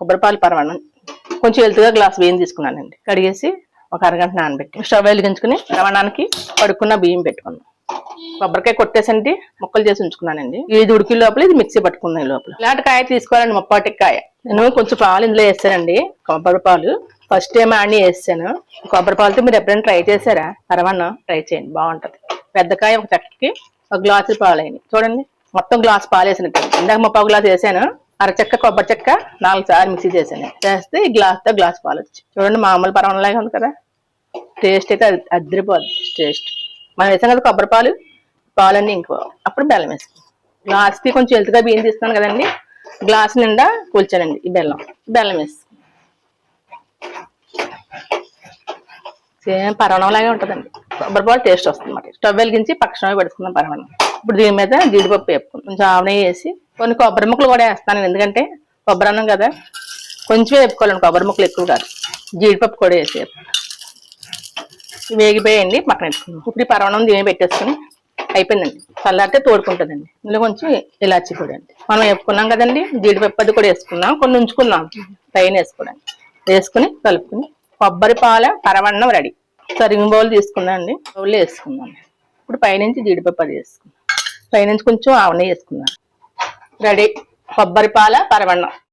కొబ్బరిపాలు పరమాణం పరమాన్నం. కొంచెం వెళ్తుగా గ్లాస్ బియ్యం తీసుకున్నానండి. కడిగేసి ఒక అరగంట నానబెట్టి స్టవ్ వెలిగించుకుని రవాణానికి పడుకున్న బియ్యం పెట్టుకున్నాను. కొబ్బరికాయ కొట్టేసండి ముక్కలు చేసి ఉంచుకున్నానండి. ఇది ఉడికి లోపల ఇది మిక్సీ పట్టుకున్నాయి లోపల. ఇలాంటి కాయ తీసుకోవాలండి ముప్పాటి కాయ. నేను కొంచెం పాలు ఇందులో వేస్తానండి. కొబ్బరి పాలు. ఫస్ట్ టైం ఆడి వేసాను కొబ్బరి పాలతో మీరు ఎప్పుడైనా ట్రై చేశారా? పరమాన్నం ట్రై చేయండి బాగుంటది. పెద్ద కాయ ఒక చెక్కకి ఒక గ్లాసు పాలు చూడండి మొత్తం గ్లాస్ పాలు వేసినట్టు ఇందాక ముప్పావు గ్లాస్ వేసాను. అరచెక్క కొబ్బరి చెక్క నాలుగు సార్లు మిక్సీ చేసాను చేస్తే ఈ గ్లాస్తో గ్లాస్ పాలు వచ్చి. చూడండి మామూలు పరమాన్నంలాగా ఉంది కదా. టేస్ట్ అయితే అద్దరిపోద్ది టేస్ట్. మనం వేసాం కదా కొబ్బరి పాలు పాలన్నీ ఇంకో అప్పుడు బెల్లం వేసుకో గ్లాస్కి కొంచెం హెల్త్గా బియ్యం తీసుకున్నాను కదండి. గ్లాస్ నిండా కూల్చానండి ఈ బెల్లం. బెల్లం వేసి సేమ్ పరవణంలాగే ఉంటుందండి. కొబ్బరి పాలు టేస్ట్ వస్తుంది అన్నమాట స్టవ్ వెలిగించి పక్షమే పెడుతున్నాం పరవణం ఇప్పుడు దీని మీద జీడిపప్పు వేపుకుంటాం కొంచెం ఆవనే వేసి కొన్ని కొబ్బరి ముక్కలు కూడా వేస్తాను ఎందుకంటే కొబ్బరి అన్నం కదా కొంచెం వేపుకోవాలండి కొబ్బరి ముక్కలు ఎక్కువ కాదు. జీడిపప్పు కూడా వేసి వేగిపోయండి పక్కన పెట్టుకున్నాం ఇప్పుడు ఈ పరవణం దీని పెట్టేసుకుని అయిపోయిందండి. చల్లారితే తోడుకుంటుందండి. ఇందులో కొంచెం ఇలాచి కూడా అండి. మనం వేపుకున్నాం కదండి జీడిపప్పు అది కూడా వేసుకున్నాం కొన్ని ఉంచుకున్నాం. పైన వేసుకోవడానికి వేసుకుని కలుపుకుని కొబ్బరి పాల పరవన్నం రెడీ. సరింగ్ బౌల్ తీసుకున్నాం అండి బౌల్లో వేసుకున్నాం ఇప్పుడు పైనుంచి జీడిపప్పు అది వేసుకున్నాం పైనుంచి కొంచెం ఆవనే వేసుకున్నాను రెడీ. కొబ్బరి పాల పరవన్నం.